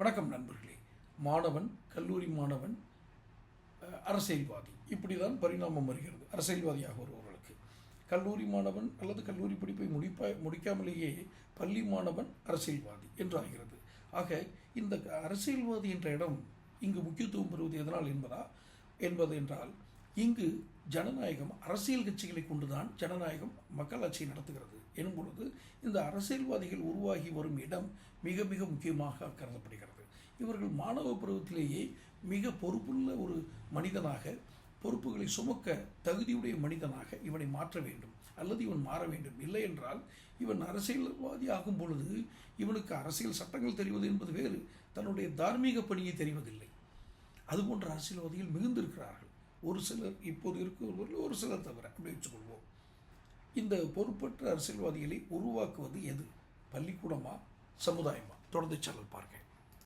வணக்கம் நண்பர்களே. மாணவன் கல்லூரி மாணவன் அரசியல்வாதி. இப்படி தான் பரிணாமம் வருகிறது. அரசியல்வாதியாக வருபவர்களுக்கு. கல்லூரி மாணவன் அல்லது கல்லூரி படிப்பை முடிப்பா முடிக்காமலேயே பள்ளி மாணவன் அரசியல்வாதி என்று ஆகிறது ஆக இந்த அரசியல்வாதி என்ற இடம் இங்கு முக்கியத்துவம் பெறுவது எதனால் என்பதா என்பது என்றால் இங்கு ஜனநாயகம் அரசியல் கட்சிகளை கொண்டுதான் ஜனநாயகம் மக்களாட்சியை நடத்துகிறது. எனும் பொழுது இந்த அரசியல்வாதிகள் உருவாகி வரும் இடம் மிக மிக முக்கியமாக கருதப்படுகிறது. இவர்கள் மாணவ பருவத்திலேயே மிக பொறுப்புள்ள ஒரு மனிதனாக பொறுப்புகளை சுமக்க தகுதியுடைய மனிதனாக இவனை மாற்ற வேண்டும். அல்லது இவன் மாற வேண்டும். இல்லை என்றால் இவன் அரசியல்வாதி ஆகும் பொழுது இவனுக்கு அரசியல் சட்டங்கள் தெரிவது என்பது வேறு. தன்னுடைய தார்மீக பணியை தெரிவதில்லை. அதுபோன்ற அரசியல்வாதிகள் மிகுந்திருக்கிறார்கள். ஒரு சிலர் இப்போது இருக்கிறவர்கள் ஒரு சிலர் தவிர அப்படி வச்சுக்கொள்வோம். இந்த பொறுப்பற்ற அரசியல்வாதிகளை உருவாக்குவது எது? பள்ளிக்கூடமா? சமுதாயமா? தொடர்ந்து சேனல் பார்க்க.